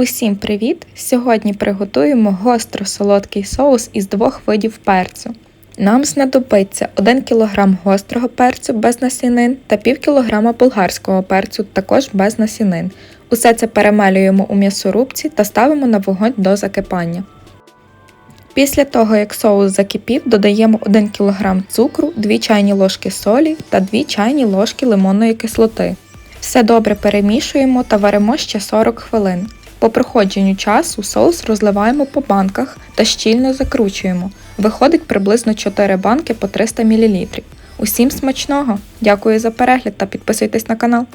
Усім привіт! Сьогодні приготуємо гостро-солодкий соус із двох видів перцю. Нам знадобиться 1 кг гострого перцю без насінин та пів кілограма болгарського перцю також без насінин. Усе це перемелюємо у м'ясорубці та ставимо на вогонь до закипання. Після того, як соус закипів, додаємо 1 кг цукру, 2 чайні ложки солі та 2 чайні ложки лимонної кислоти. Все добре перемішуємо та варимо ще 40 хвилин. По проходженню часу соус розливаємо по банках та щільно закручуємо. Виходить приблизно 4 банки по 300 мл. Усім смачного! Дякую за перегляд та підписуйтесь на канал.